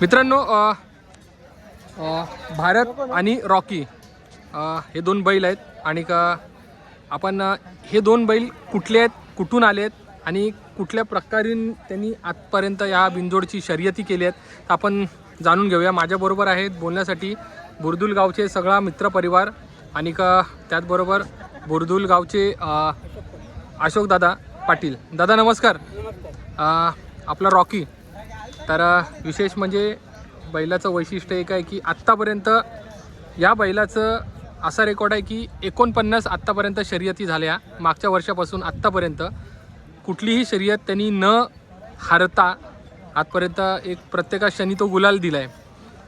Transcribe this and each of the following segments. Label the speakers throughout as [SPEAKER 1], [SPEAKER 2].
[SPEAKER 1] मित्रांनो भारत आणि रॉकी हे दोन बैल आहेत आणि का आपण हे दोन बैल कुठले आहेत कुठून आले आहेत आणि कुठल्या प्रकारे त्यांनी आजपर्यंत या बिंजोडची शर्यती केली आहेत तर आपण जाणून घेऊया. माझ्याबरोबर आहेत बोलण्यासाठी बुरदुल गावचे सगळा मित्रपरिवार आणि का त्याचबरोबर बुरदुल गावचे अशोक अशोकदादा पाटील. दादा नमस्कार. आपला रॉकी. तर विशेष म्हणजे बैलाचं वैशिष्ट्य एक आहे की आत्तापर्यंत या बैलाचं असा रेकॉर्ड आहे की एकोणपन्नास आत्तापर्यंत शर्यती झाल्या. मागच्या वर्षापासून आत्तापर्यंत कुठलीही शर्यत त्यांनी न हारता आजपर्यंत एक प्रत्येका क्षणी तो गुलाल दिला आहे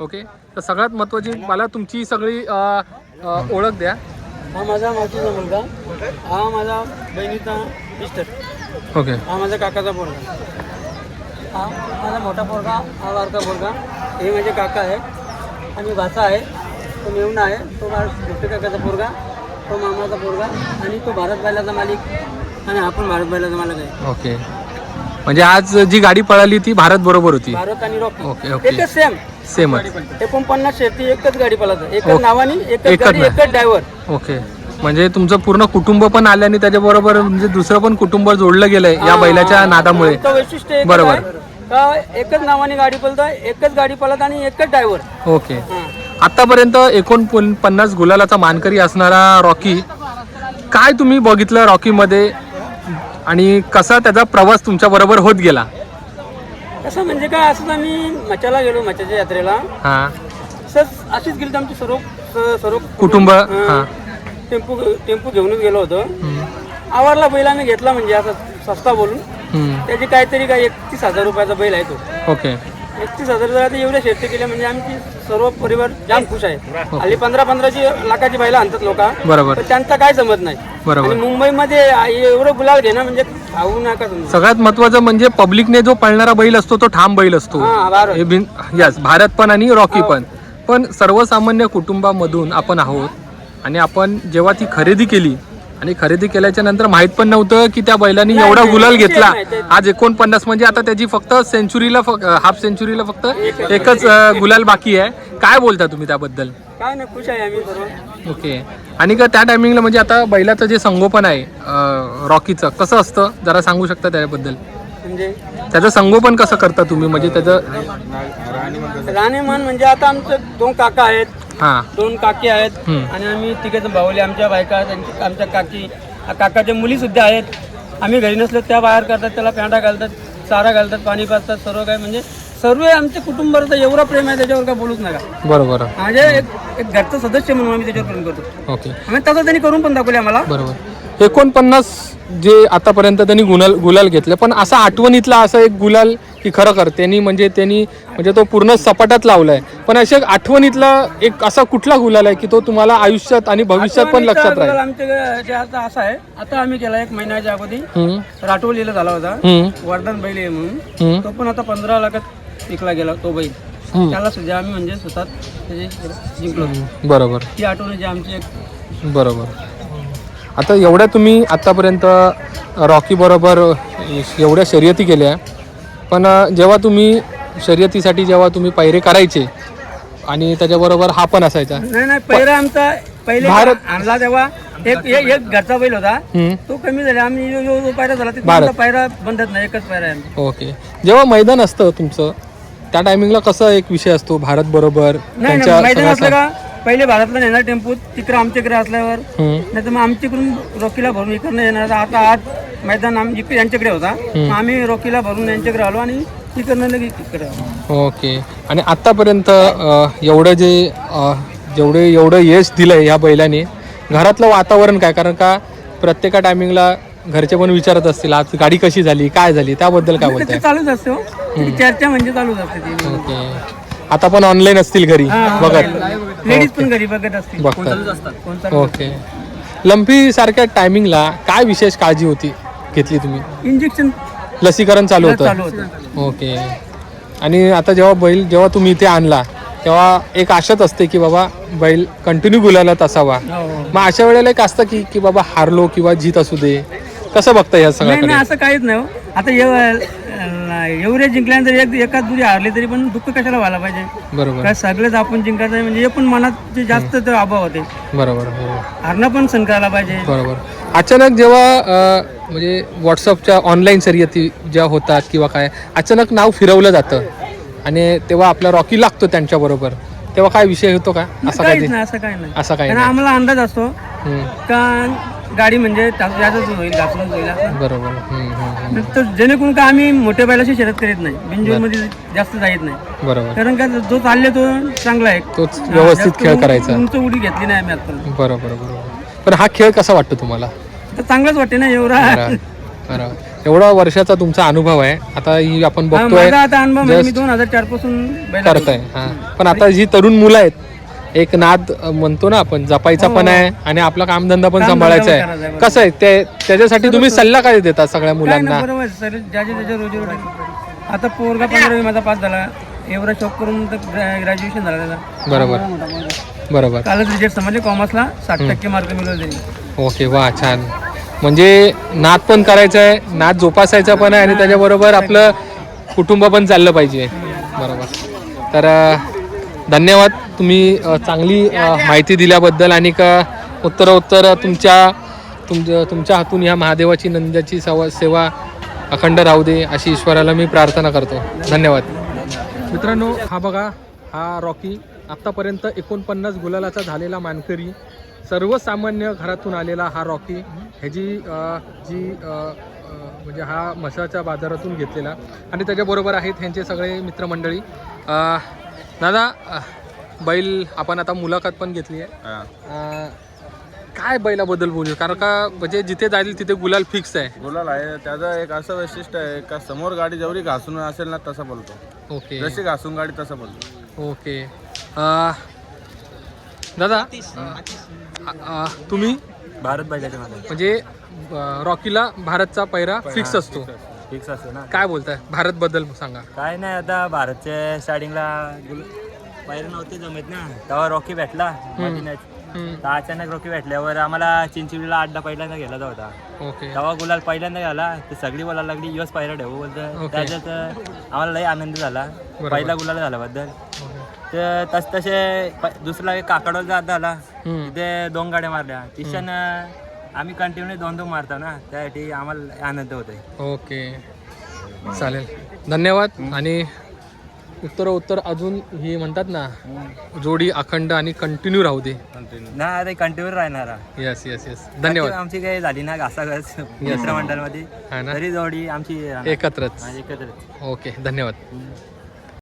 [SPEAKER 1] ओके? तर सगळ्यात महत्त्वाची मला तुमची सगळी ओळख द्या.
[SPEAKER 2] हा माझा मावशीचा मुलगा. हा माझा बहिणीचा मिस्टर
[SPEAKER 1] ओके.
[SPEAKER 2] हा माझा काकाचा पोरगा. हा माझा मोठा पोरगा हा बारका पोरगा. हे माझे काका आहे आणि भाचा आहे. तो मेवणा आहे. तो माझा मोठे काकाचा पोरगा. तो मामाचा पोरगा. आणि तो भारत बैलाचा मालिक. आणि हा पण भारत बैलाचा मालक आहे.
[SPEAKER 1] ओके. म्हणजे आज जी गाडी पळाली ती भारत बरोबर होती.
[SPEAKER 2] भारत आणि रॉकी.
[SPEAKER 1] Okay okay.
[SPEAKER 2] एकच सेम
[SPEAKER 1] सेमच
[SPEAKER 2] एकोणपन्नास शेती एकच गाडी पळत एकच. नावानी एकच
[SPEAKER 1] एकच
[SPEAKER 2] गाडी
[SPEAKER 1] ना.
[SPEAKER 2] एकच ड्रायव्हर
[SPEAKER 1] ओके. म्हणजे तुमचं पूर्ण कुटुंब पण आलं आणि त्याच्याबरोबर म्हणजे दुसरं पण कुटुंब जोडलं गेलंय या बैलाच्या नादामुळे.
[SPEAKER 2] वैशिष्ट्य
[SPEAKER 1] बरोबर.
[SPEAKER 2] एकच नावाने गाडी पळतोय एकच गाडी पळत आणि एकच ड्रायव्हर
[SPEAKER 1] ओके. आतापर्यंत एकोण पन्नास गुलालाचा मानकरी असणारा रॉकी काय तुम्ही बघितलं रॉकीमध्ये? आणि कसा त्याचा प्रवास तुमच्या बरोबर होत गेला?
[SPEAKER 2] कसं म्हणजे काय असंच आम्ही मचाला गेलो मचाच्या यात्रेला.
[SPEAKER 1] हा.
[SPEAKER 2] असंच अशीच गेली आमची सर्व सर्व
[SPEAKER 1] कुटुंब
[SPEAKER 2] हं.
[SPEAKER 1] हा.
[SPEAKER 2] टेम्पो टेम्पो घेऊनच गेलो होतो.
[SPEAKER 1] हम्म.
[SPEAKER 2] आवारला बैल आम्ही घेतला म्हणजे असं सस्ता बोलून.
[SPEAKER 1] हम्म.
[SPEAKER 2] त्याची काहीतरी काय एकतीस हजार रुपयाचा बैल आहे तो.
[SPEAKER 1] ओके.
[SPEAKER 2] एकतीस हजार एवढ्या शेती केल्या म्हणजे आमची सर्व परिवार जाम खुश आहे. हल्ली पंधरा पंधराची लाखाची बैला आणतात लोक.
[SPEAKER 1] बरोबर.
[SPEAKER 2] तर त्यांचा काय समज नाही.
[SPEAKER 1] बरोबर.
[SPEAKER 2] आणि मुंबईमध्ये एवढं गुलाल घेणं म्हणजे खाऊ नका समजा
[SPEAKER 1] सगळ्यात महत्वाचं म्हणजे पब्लिकने जो पळणारा बैल असतो तो ठाम बैल असतो.
[SPEAKER 2] हा भारत
[SPEAKER 1] हे बिन यस भारत पण आणि रॉकी पण. पण सर्वसामान्य कुटुंबामधून आपण आहोत. आणि आपण जेव्हा ती खरेदी केली आणि खरेदी केल्याच्यानंतर माहीत पण नव्हतं की त्या बैलांनी एवढा गुलाल घेतला. आज एकोणपन्नास म्हणजे आता त्याची फक्त सेंचुरीला हाफ सेंचुरीला फक्त एकच गुलाल बाकी आहे. काय बोलता तुम्ही त्याबद्दल?
[SPEAKER 2] काय नाही खुश आहे आम्ही सर्व.
[SPEAKER 1] ओके. आणि का त्या टायमिंगला म्हणजे आता बैलाचं जे संगोपन आहे रॉकीचं कसं असतं? जरा सांगू शकता त्याबद्दल?
[SPEAKER 2] म्हणजे?
[SPEAKER 1] त्याचं संगोपन कसं करता तुम्ही? म्हणजे त्याचं
[SPEAKER 2] राहणीमान म्हणजे आता आमचे दोन काका आहेत.
[SPEAKER 1] हां.
[SPEAKER 2] दोन काकी आहेत
[SPEAKER 1] हम्म.
[SPEAKER 2] आणि आम्ही तिघे भावले आमच्या बायका त्यांची आमच्या काकी काकाच्या मुली सुद्धा आहेत. आम्ही घरी नसलो त्या बाहेर करतात त्याला पॅन्टा घालतात चारा घालतात पाणी पाजतात सर्व काय म्हणजे सर्व आमच्या कुटुंबाचं एवढं प्रेम आहे त्याच्यावर काय बोलूच नका.
[SPEAKER 1] बरोबर.
[SPEAKER 2] म्हणजे एक एक घरचं सदस्य म्हणून आम्ही त्याच्यावर प्रेम करतो.
[SPEAKER 1] ओके.
[SPEAKER 2] आम्ही तसं त्यांनी करून पण दाखवले आम्हाला.
[SPEAKER 1] बरोबर. एकोणपन्नास जे आतापर्यंत त्यांनी गुलाल गुलाल घेतले पण असा आठवणीतला असा एक गुलाल की खरं कर त्यांनी म्हणजे त्यांनी म्हणजे तो पूर्ण सपाटात लावलाय. पण अशा आठवणीतला एक असा कुठला गुलाल आहे की तो तुम्हाला आयुष्यात आणि भविष्यात पण लक्षात राहील?
[SPEAKER 2] आमच्या आता असं आहे आता आम्ही केला एक महिन्याच्या अगोदी
[SPEAKER 1] हम्म,
[SPEAKER 2] राठोलीला झाला होता. वर्धन बैल आहे म्हणून. तो पण आता पंधरा लाखात विकला गेला तो बैल. त्याला सुद्धा आम्ही म्हणजे स्वतः त्याचे जिंकलो.
[SPEAKER 1] बरोबर.
[SPEAKER 2] ती आठवण जी आमची एक
[SPEAKER 1] बरोबर. आता एवढ्या तुम्ही आत्तापर्यंत रॉकी बरोबर एवढ्या शर्यती केल्या. पण जेव्हा तुम्ही शर्यतीसाठी जेव्हा तुम्ही पैरे करायचे आणि त्याच्याबरोबर हा पण असायचा.
[SPEAKER 2] नाही नाही पहिला आमचा पहिले
[SPEAKER 1] भारत-
[SPEAKER 2] आणला तेव्हा. एक एक एक घरचा बैल होता.
[SPEAKER 1] हम्म.
[SPEAKER 2] तो कमी झाला. आम्ही जो- जो जो पायरा झाला. तिथून
[SPEAKER 1] भारत.
[SPEAKER 2] पायरा बंदच नाही. एकच पायरा आहे आमचा.
[SPEAKER 1] ओके. जेव्हा मैदान असतं तुमचं त्या टायमिंगला कसा एक विषय असतो? भारत बरोबर
[SPEAKER 2] नाही नाही मैदान असलं का पहिले भारतला नेणार टेम्पो तिकडे आमच्याकडे असल्यावर. नाही तर मग आमच्याकडून रोकीला भरून इकडनं येणार. आता आज मैदान आम इकडे यांच्याकडे होता. मग आम्ही रोकीला भरून यांच्याकडे आलो आणि इकडनं लगेच इकडे आलो.
[SPEAKER 1] ओके. आणि आत्तापर्यंत अ, एवढं जे अ, जेवढे एवढं यश दिलंय या बैलाने घरातलं वातावरण काय? कारण का प्रत्येका टायमिंगला घरचे पण विचारत असतील आज गाडी कशी झाली काय झाली? त्याबद्दल काय
[SPEAKER 2] ते
[SPEAKER 1] बोलताय?
[SPEAKER 2] चालूच असते हो. ती चर्चा म्हणजे चालूच असते ती.
[SPEAKER 1] ओके. आता पण ऑनलाईन असतील घरी बघत?
[SPEAKER 2] लेडीज पण घरी बघत असते
[SPEAKER 1] बघतात.
[SPEAKER 2] कोणता
[SPEAKER 1] ओके. लंपी सारख्या टायमिंगला काय विशेष काळजी होती? घेतली तुम्ही?
[SPEAKER 2] इंजेक्शन
[SPEAKER 1] लसीकरण चालू
[SPEAKER 2] चालू
[SPEAKER 1] होतं.
[SPEAKER 2] होतं
[SPEAKER 1] ओके. आणि आता जेव्हा बैल जेव्हा तुम्ही इथे आणला तेव्हा एक आशाच असते की बाबा बैल कंटिन्यू गुलालात असावा.
[SPEAKER 2] हो, हो.
[SPEAKER 1] मग अशा वेळेला एक असतं की की बाबा हारलो किंवा जीत असू दे. कसं बघता या
[SPEAKER 2] नाही
[SPEAKER 1] सगळ्याकडे?
[SPEAKER 2] नाही असं काहीच नाही हो. आता एव- एवढे जिंकल्यानंतर एक एकाच दुरी हारले तरी पण दुःख कशाला व्हायला पाहिजे?
[SPEAKER 1] बरोबर.
[SPEAKER 2] काय सगळेच आपण जिंकायचं आहे? म्हणजे हे पण मनात जे जास्त ते अभाव होते.
[SPEAKER 1] बरोबर बरोबर
[SPEAKER 2] हारणं पण सण करायला पाहिजे.
[SPEAKER 1] बरोबर. अचानक जेव्हा अ, म्हणजे व्हॉट्सअपच्या ऑनलाईन शर्यती ज्या होतात किंवा काय अचानक नाव फिरवलं जातं आणि तेव्हा आपला रॉकी लागतो त्यांच्याबरोबर तेव्हा काय विषय होतो का? असं
[SPEAKER 2] काहीच नाही असं काही नाही.
[SPEAKER 1] असं काही
[SPEAKER 2] कारण
[SPEAKER 1] नाही.
[SPEAKER 2] आम्हाला अंदाज असतो.
[SPEAKER 1] हम्म,
[SPEAKER 2] का गाडी म्हणजे त्यातच होईल घासूनच होईल असं.
[SPEAKER 1] बरोबर. हम्म, हम्म, हम्म.
[SPEAKER 2] तर जेणेकरून का आम्ही मोठ्या बैलाशी शर्यत करीत नाही बिनजोडमध्ये जास्त जात नाही.
[SPEAKER 1] बरोबर.
[SPEAKER 2] कारण का जो चालले तो चांगला आहे.
[SPEAKER 1] तोच व्यवस्थित
[SPEAKER 2] जास्त
[SPEAKER 1] खेळ करायचा.
[SPEAKER 2] उंच उडी घेतली नाही आम्ही आता
[SPEAKER 1] बरोबर बरोबर पण हा खेळ कसा वाटतो तुम्हाला?
[SPEAKER 2] तर चांगलाच वाटते ना एवढा.
[SPEAKER 1] बरोबर बरोबर. एवढा वर्षाचा तुमचा अनुभव आहे. आता ही आपण
[SPEAKER 2] हा,
[SPEAKER 1] बघतोय
[SPEAKER 2] माझा आता अनुभव म्हणजे मी
[SPEAKER 1] just
[SPEAKER 2] दोन हजार चारपासून बैल
[SPEAKER 1] करताय. हा. पण आता जी तरुण मुलं आहेत एक नाद म्हणतो ना आपण जपायचा पण आहे आणि आपला कामधंदा पण
[SPEAKER 2] हो.
[SPEAKER 1] सांभाळायचा आहे. कसं आहे ते त्याच्यासाठी तुम्ही सल्ला काय देता सगळ्या मुलांना?
[SPEAKER 2] बरोबर आहे, सर. ज्याच्या त्याच्या रोजीरोटी आता पोरगा पंधरावी माझा पास झाला. एवढा शॉप करून तर ग्रॅज्युएशन झाला त्याचा.
[SPEAKER 1] बरोबर. बरोबर.
[SPEAKER 2] कालच रिजल्ट समजले कॉमर्सला साठ टक्के मार्क मिळवले
[SPEAKER 1] ओके वा छान. म्हणजे नाद पण करायचं आहे नाद जोपासायचा पण आहे आणि त्याच्याबरोबर आपलं कुटुंब पण चाललं पाहिजे. बरोबर. तर धन्यवाद तुम्ही चांगली माहिती दिल्याबद्दल आणि का उत्तरोत्तर तुमच्या तुमच्या तुमच्या हातून ह्या महादेवाची नंद्याची सवा सेवा अखंड राहू दे अशी ईश्वराला मी प्रार्थना करतो. धन्यवाद. मित्रांनो हा बघा हा रॉकी आत्तापर्यंत एकोणपन्नास गुलालाचा झालेला मानकरी सर्वसामान्य घरातून आलेला हा रॉकी ह्याची जी म्हणजे हा म्हसाच्या बाजारातून घेतलेला. आणि त्याच्याबरोबर आहेत ह्यांचे सगळे मित्रमंडळी. दादा बैल आपण आता मुलाखत पण घेतली आहे. अ, काय बैलाबद्दल बोलू कारण का म्हणजे जिथे जाईल तिथे गुलाल फिक्स आहे.
[SPEAKER 3] गुलाल आहे. त्याचं एक असं वैशिष्ट्य आहे का समोर गाडी जेवढी घासून असेल ना तसं बोलतो.
[SPEAKER 1] ओके.
[SPEAKER 3] जशी घासून गाडी तसं बोलतो.
[SPEAKER 1] ओके. अ, दादा अ, अ, तुम्ही?
[SPEAKER 4] भारत बैलाच्या
[SPEAKER 1] म्हणजे अ, रॉकीला भारतचा पैरा फिक्स असतो.
[SPEAKER 4] फिक्स असतो ना.
[SPEAKER 1] काय बोलताय? भारत बद्दल सांगा.
[SPEAKER 4] काय नाही आता भारतच्या स्टार्टिंगला पहिले नव्हते जमत ना. तेव्हा रॉकी भेटला तर अचानक रॉकी भेटल्यावर आम्हाला चिंचवडीला अड्डा पहिल्यांदा गेला होता तेव्हा गुलाल पहिल्यांदा झाला तर सगळी बोलायला लागली योच पहिला ठेवू बोलतं. त्याच्यात आम्हाला लई आनंद झाला. पहिला गुलाल झाल्याबद्दल. तर तस तसे दुसरा एक काकडोल जात झाला. तिथे दोन गाड्या मारल्या. तिच्यान आम्ही कंटिन्यू दोन दोन मारतो ना त्यासाठी आम्हाला आनंद होतोय.
[SPEAKER 1] ओके. चालेल. धन्यवाद. आणि उत्तर उत्तर अजून ही म्हणतात ना जोडी अखंड आणि कंटिन्यू राहू दे.
[SPEAKER 4] ना अरे कंटिन्यू राहणारा.
[SPEAKER 1] येस येस येस धन्यवाद.
[SPEAKER 4] आमची काही झाली ना घासाघास मित्रमंडळमध्ये.
[SPEAKER 1] हा ना?
[SPEAKER 4] तरी जोडी आमची राहणार.
[SPEAKER 1] एकत्रच.
[SPEAKER 4] एकत्रच.
[SPEAKER 1] ओके धन्यवाद.